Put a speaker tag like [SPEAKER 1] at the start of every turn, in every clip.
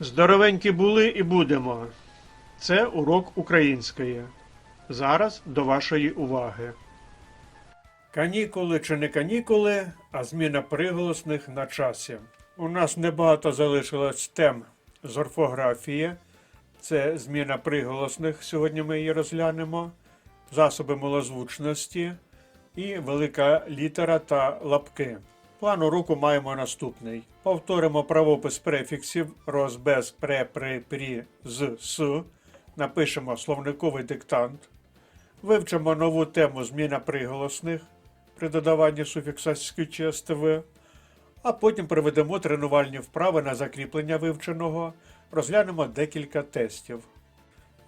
[SPEAKER 1] Здоровенькі були і будемо. Це урок української. Зараз до вашої уваги. Канікули чи не канікули, а зміна приголосних на часі. У нас небагато залишилось тем з орфографії. Це зміна приголосних. Сьогодні ми її розглянемо. Засоби малозвучності і велика літера та лапки. План уроку маємо наступний. Повторимо правопис префіксів роз, без, пре, при, прі, з, с. Напишемо словниковий диктант. Вивчимо нову тему зміна приголосних при додаванні суфікса «ськ» «ств», а потім проведемо тренувальні вправи на закріплення вивченого, розглянемо декілька тестів.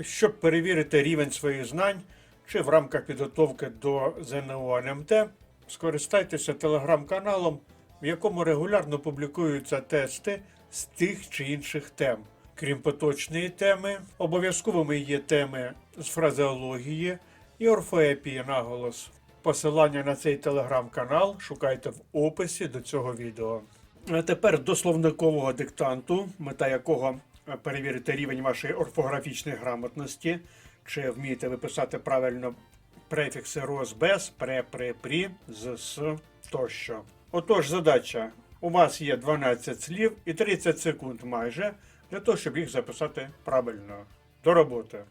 [SPEAKER 1] Щоб перевірити рівень своїх знань чи в рамках підготовки до ЗНО НМТ, скористайтеся телеграм-каналом, в якому регулярно публікуються тести з тих чи інших тем. Крім поточної теми, обов'язковими є теми з фразеології і орфоепії наголос. Посилання на цей телеграм-канал шукайте в описі до цього відео. А тепер до словникового диктанту, мета якого перевірити рівень вашої орфографічної грамотності, чи вмієте ви писати правильно префікси роз, без, пре, пре, прі, з, с тощо. Отож, задача. У вас є 12 слів і 30 секунд майже для того, щоб їх записати правильно. До роботи.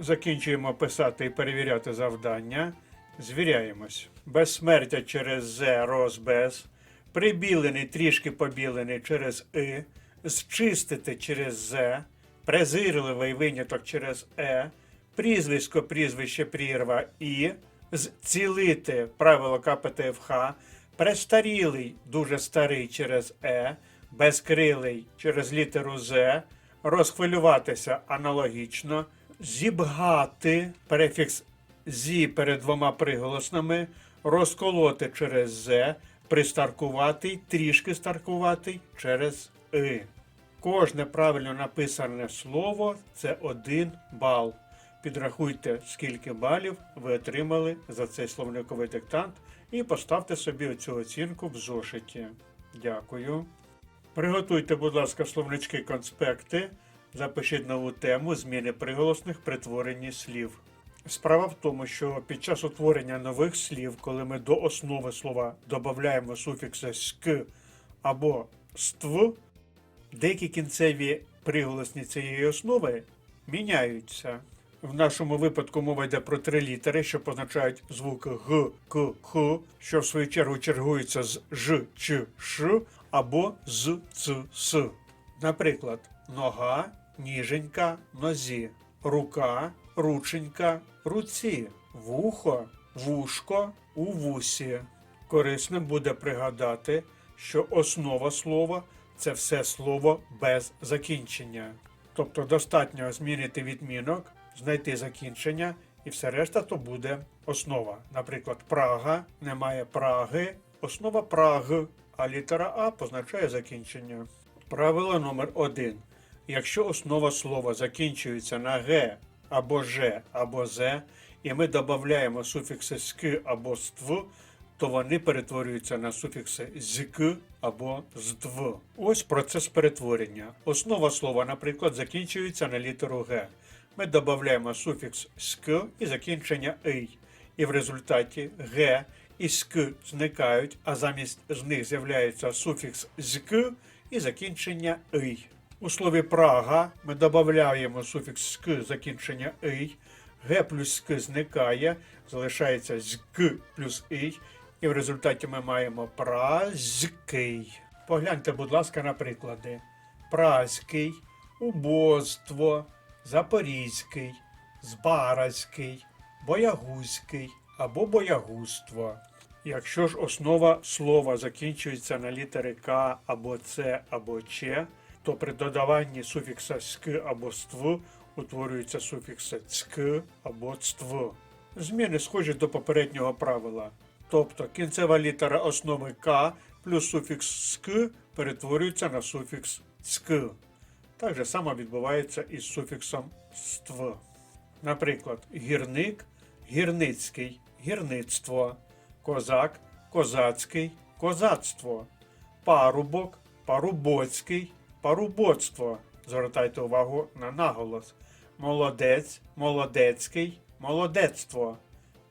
[SPEAKER 1] Закінчуємо писати і перевіряти завдання. Звіряємось. Безсмертя через З, роз, без. Прибілений, трішки побілений через И. Зчистити через З. Презирливий виняток через Е. Прізвисько, прізвище, прірва І. Зцілити правило КПТФХ. Престарілий, дуже старий через Е. Безкрилий через літеру З. Розхвилюватися аналогічно. Зібгати префікс зі перед двома приголосними, розколоти через з, пристаркуватий, трішки старкуватий через и. Кожне правильно написане слово це один бал. Підрахуйте, скільки балів ви отримали за цей словниковий диктант, і поставте собі цю оцінку в зошиті. Дякую. Приготуйте, будь ласка, словнички конспекти. Запишіть нову тему зміни приголосних при творенні слів. Справа в тому, що під час утворення нових слів, коли ми до основи слова додаємо суфікси ськ або ств, деякі кінцеві приголосні цієї основи міняються. В нашому випадку мова йде про три літери, що позначають звуки г, к, х, що в свою чергу чергуються з ж, ч, ш або з ц, с. Наприклад, нога, ніженька, нозі, рука, рученька, руці, вухо, вушко, у вусі. Корисним буде пригадати, що основа слова це все слово без закінчення. Тобто достатньо змінити відмінок, знайти закінчення, і все решта то буде основа. Наприклад, Прага немає Праги, основа Праг, а літера А позначає закінчення. Правило номер 1. Якщо основа слова закінчується на г або ж або з, і ми додаємо суфікси ськ або ств, то вони перетворюються на суфікси зк або здв. Ось процес перетворення. Основа слова, наприклад, закінчується на літеру г. Ми додаємо суфікс ськ і закінчення ий. І в результаті г і ськ зникають, а замість з них з'являється суфікс зк і закінчення ий. У слові Прага ми додаємо суфікс «ськ» закінчення «ий», «г» плюс «ськ» зникає, залишається «зк» плюс «ий», і в результаті ми маємо празький. Погляньте, будь ласка, на приклади. Празький, убоство, запорізький, збаразький, боягузький або боягузтво. Якщо ж основа слова закінчується на літери К або Ц або Ч, то при додаванні суфікса ськ або ств утворюються суфікси цк або цтв. Зміни схожі до попереднього правила. Тобто кінцева літера основи К плюс суфікс СК перетворюється на суфікс ЦК. Так же само відбувається із суфіксом ств. Наприклад, гірник, гірницький, гірництво, козак, козацький, козацтво, парубок, парубоцький, парубоцтво. Звертайте увагу на наголос. Молодець, молодецький, молодецтво,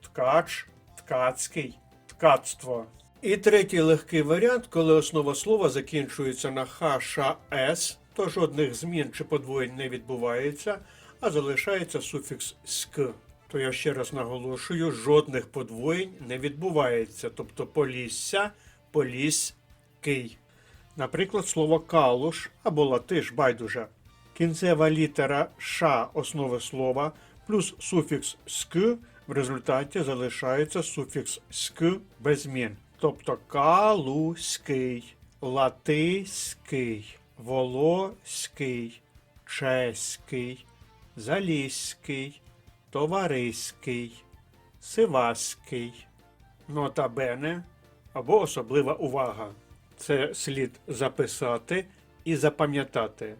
[SPEAKER 1] ткач, ткацький, ткацтво. І третій легкий варіант, коли основа слова закінчується на х, то жодних змін чи подвоєнь не відбувається, а залишається суфікс ськ. То я ще раз наголошую, жодних подвоєнь не відбувається, тобто полісся, поліський. Наприклад, слово калуш або латиш байдуже. Кінцева літера ш основи слова плюс суфікс ск в результаті залишається суфікс ск без змін. Тобто калуський, латиський, волоський, чеський, залізький, товариський, сиваський. Нота бене або особлива увага. Це слід записати і запам'ятати.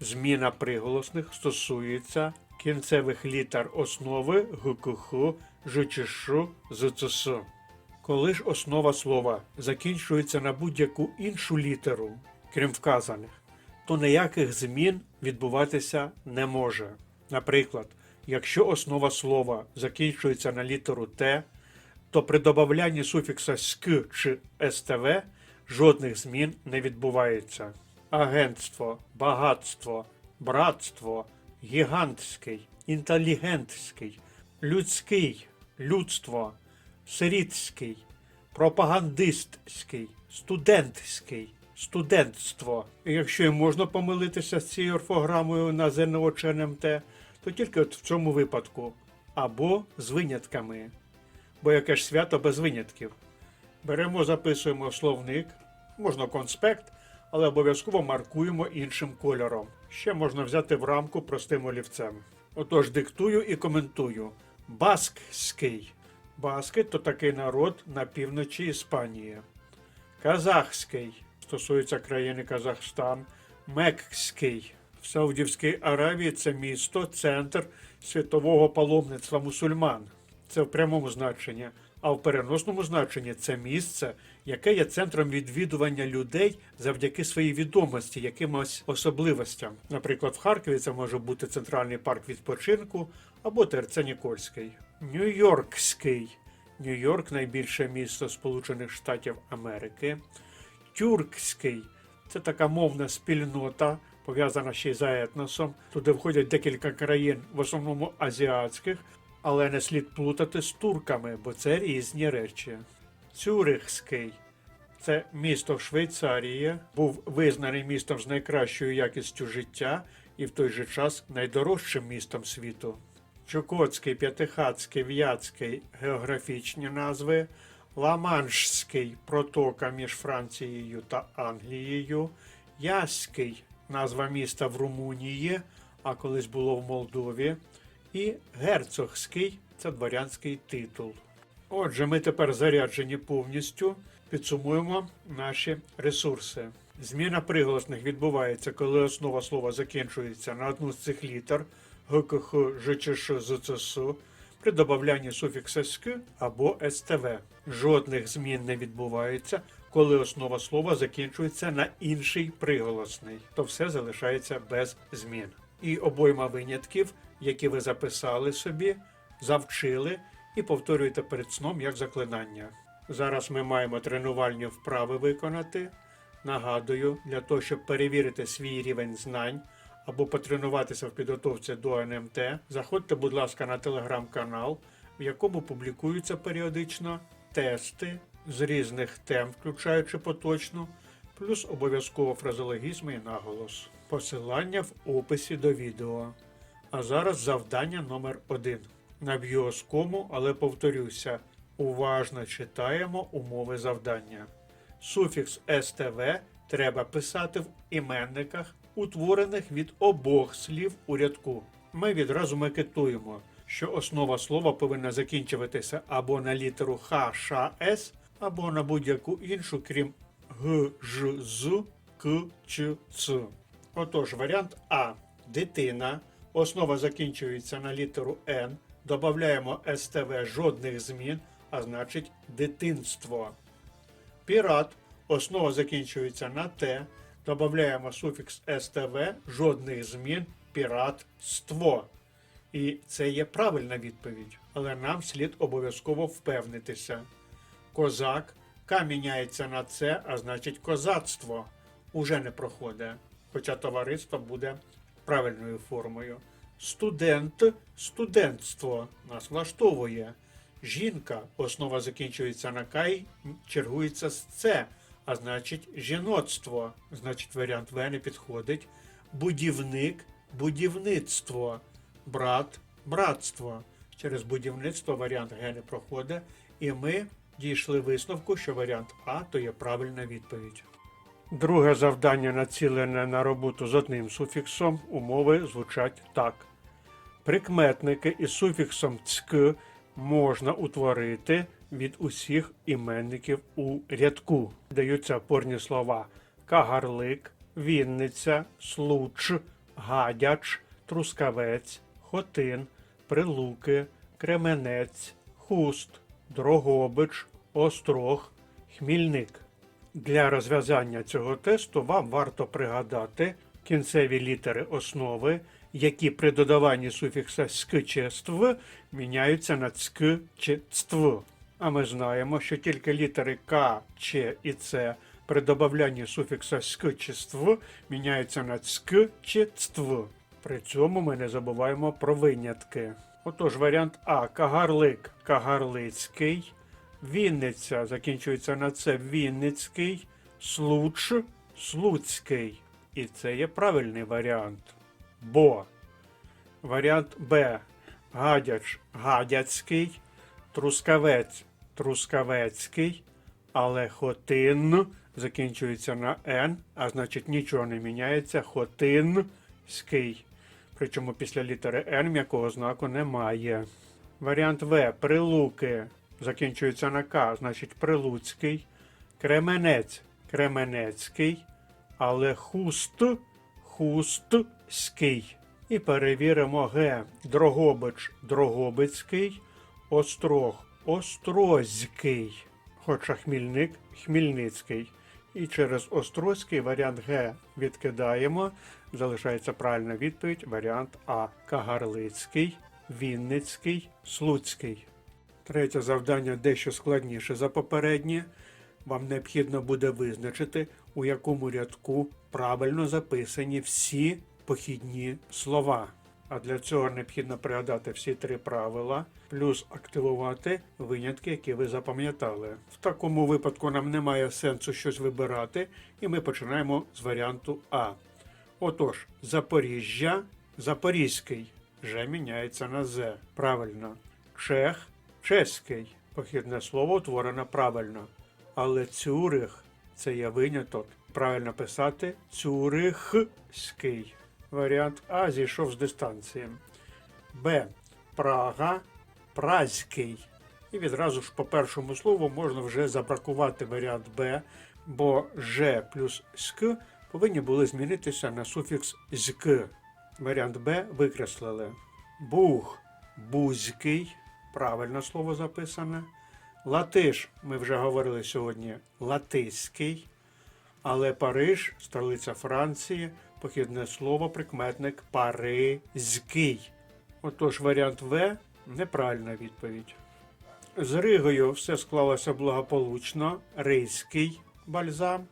[SPEAKER 1] Зміна приголосних стосується кінцевих літер основи ГКХ, ЖЧШ, ЗЦС. Коли ж основа слова закінчується на будь-яку іншу літеру, крім вказаних, то ніяких змін відбуватися не може. Наприклад, якщо основа слова закінчується на літеру Т, то при добавлянні суфікса СК чи СТВ жодних змін не відбувається. Агентство, багатство, братство, гігантський, інтелігентський, людський, людство, сирітський, пропагандистський, студентський, студентство. Якщо і можна помилитися з цією орфограмою на ЗНО чи НМТ, то тільки от в цьому випадку або з винятками. Бо яке ж свято без винятків. Беремо, записуємо словник, можна конспект, але обов'язково маркуємо іншим кольором. Ще можна взяти в рамку простим олівцем. Отож, диктую і коментую. Баскський. Баски то такий народ на півночі Іспанії. Казахський стосується країни Казахстан. Мекський. В Саудівській Аравії це місто, центр світового паломництва мусульман. Це в прямому значенні. А в переносному значенні це місце, яке є центром відвідування людей завдяки своїй відомості, якимось особливостям. Наприклад, в Харкові це може бути центральний парк відпочинку або ТРЦ Нікольський. Нью-Йоркський. Нью-Йорк найбільше місто Сполучених Штатів Америки. Тюркський це така мовна спільнота, пов'язана ще й за етносом. Туди входять декілька країн, в основному азіатських, але не слід плутати з турками, бо це різні речі. Цюрихський це місто в Швейцарії, був визнаний містом з найкращою якістю життя і в той же час найдорожчим містом світу. Чукотський, П'ятихатський, В'ятський географічні назви, Ла-Маншський протока між Францією та Англією, Яський назва міста в Румунії, а колись було в Молдові, і Герцогський це дворянський титул. Отже, ми тепер заряджені повністю. Підсумуємо наші ресурси. Зміна приголосних відбувається, коли основа слова закінчується на одну з цих літер ГКХ, ЖЧШ, ЗЦС при додаванні суфікса СК або СТВ. Жодних змін не відбувається, коли основа слова закінчується на інший приголосний, то все залишається без змін. І обойма винятків, які ви записали собі, завчили і повторюєте перед сном як заклинання. Зараз ми маємо тренувальні вправи виконати. Нагадую, для того, щоб перевірити свій рівень знань або потренуватися в підготовці до НМТ, заходьте, будь ласка, на телеграм-канал, в якому публікуються періодично тести з різних тем, включаючи поточну, плюс обов'язково фразологізми і наголос. Посилання в описі до відео. А зараз завдання номер один. Наб'ю оскому, але повторюся, уважно читаємо умови завдання. Суфікс СТВ треба писати в іменниках, утворених від обох слів у рядку. ми відразу макетуємо, що основа слова повинна закінчуватися або на літеру Х, Ш, С, або на будь-яку іншу, крім Г, Ж, З, К, Ч, Ц. Отож, варіант А. Дитина. Основа закінчується на літеру Н. Додаємо СТВ жодних змін, а значить дитинство. Пірат. Основа закінчується на Т. Додаємо суфікс СТВ, жодних змін, піратство. І це є правильна відповідь, але нам слід обов'язково впевнитися. Козак К міняється на Це, а значить козацтво. Уже не проходить, хоча товариство буде правильною формою. Студент студентство нас влаштовує. Жінка, основа закінчується на кай, чергується з це, а значить жіноцтво. Значить, варіант В не підходить. Будівник будівництво. Брат братство. Через будівництво варіант Г не проходить, і ми дійшли висновку, що варіант А то є правильна відповідь. Друге завдання націлене на роботу з одним суфіксом. Умови звучать так. Прикметники із суфіксом цк можна утворити від усіх іменників у рядку. Даються опорні слова кагарлик, Вінниця, Случ, Гадяч, Трускавець, Хотин, Прилуки, Кременець, Хуст, Дрогобич, Острог, Хмільник. Для розв'язання цього тесту вам варто пригадати кінцеві літери основи, які при додаванні суфікса ськ чи ств міняються на цк чи цтв. А ми знаємо, що тільки літери К, Ч і Ц при додаванні суфікса ськ чи ств міняються на цк чи цтв. При цьому ми не забуваємо про винятки. Отож, варіант А Кагарлик Кагарлицький, Вінниця закінчується на це Вінницький, Случ Слуцький. І це є правильний варіант. Бо варіант Б Гадяч Гадяцький, Трускавець Трускавецький, але Хотин закінчується на Н, а значить нічого не міняється. Хотинський. Причому після літери Н м'якого знаку немає. Варіант В. Прилуки закінчується на К, значить Прилуцький. Кременець Кременецький. Але хуст хустський. І перевіримо Г. Дрогобич Дрогобицький. Острог Острозький. Хоча Хмільник Хмільницький. І через Острозький варіант Г відкидаємо. Залишається правильна відповідь. Варіант А. Кагарлицький, Вінницький, Слуцький. Третє завдання дещо складніше за попереднє. Вам необхідно буде визначити, у якому рядку правильно записані всі похідні слова. А для цього необхідно пригадати всі три правила, плюс активувати винятки, які ви запам'ятали. В такому випадку нам немає сенсу щось вибирати, і ми починаємо з варіанту А. Отож, Запоріжжя, Запорізький вже міняється на З. Правильно. Чех, чеський. Похідне слово утворено правильно. Але Цюрих це є виняток. Правильно писати Цюрихський. Варіант А зійшов з дистанції. Б. Прага, Празький. І відразу ж по першому слову можна вже забракувати варіант Б, бо Ж плюс СК повинні були змінитися на суфікс ЗК. Варіант Б викреслили. Буг Бузький. Правильно слово записане. Латиш, ми вже говорили сьогодні, латиський. Але Париж, столиця Франції, похідне слово, прикметник паризький. Отож, варіант В неправильна відповідь. З Ригою все склалося благополучно. Ризький бальзам.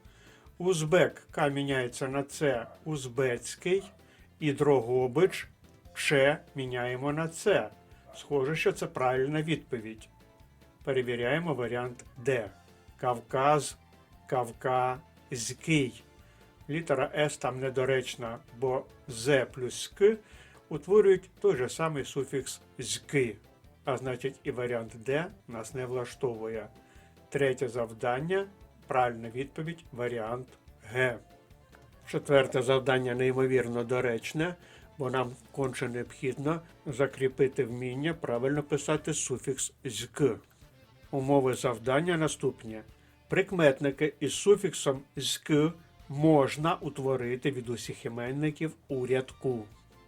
[SPEAKER 1] Узбек К міняється на С узбецький. І Дрогобич Ч міняємо на С. Схоже, що це правильна відповідь. Перевіряємо варіант Д. Кавказ, Кавказький. Літера С там недоречна, бо З плюс К утворюють той же самий суфікс «зки», а значить і варіант Д нас не влаштовує. Третє завдання правильна відповідь варіант Г. Четверте завдання неймовірно доречне. Бо нам конче необхідно закріпити вміння правильно писати суфікс «зк». Умови завдання наступні. Прикметники із суфіксом «зк» можна утворити від усіх іменників у рядку.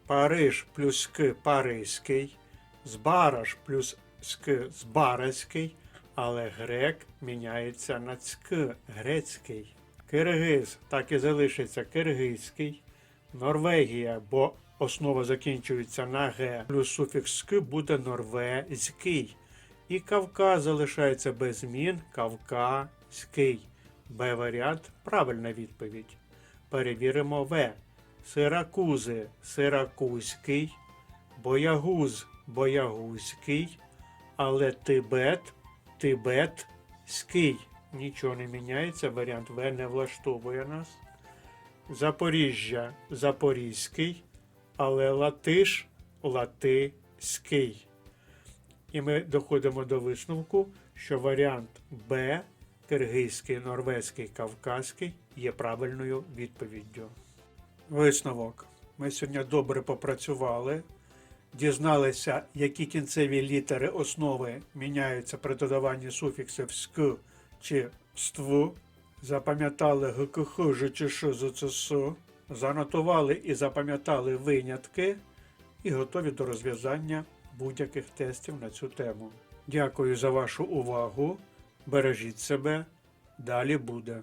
[SPEAKER 1] Париж плюс «к» – паризький, збараж плюс «ск» – збаразький, але грек міняється на «цк» – грецький. Киргиз так і залишиться киргизький. Норвегія, бо основа закінчується на г, плюс суфікс «ськ» буде норвезький. І Кавказ залишається без змін кавказький. Б варіант правильна відповідь. Перевіримо В. Сиракузи сиракузький, боягуз боягузький, але Тибет тибетський. Нічого не міняється, варіант В не влаштовує нас. Запоріжжя Запорізький, але Латиш Латиський. І ми доходимо до висновку, що варіант Б, киргизький, норвезький, кавказький є правильною відповіддю. Висновок. Ми сьогодні добре попрацювали, дізналися, які кінцеві літери основи міняються при додаванні суфіксів «ськ» чи «ств», запам'ятали ГКХ, ЖЧШ, ЗЦС, занотували і запам'ятали винятки і готові до розв'язання будь-яких тестів на цю тему. Дякую за вашу увагу. Бережіть себе. Далі буде.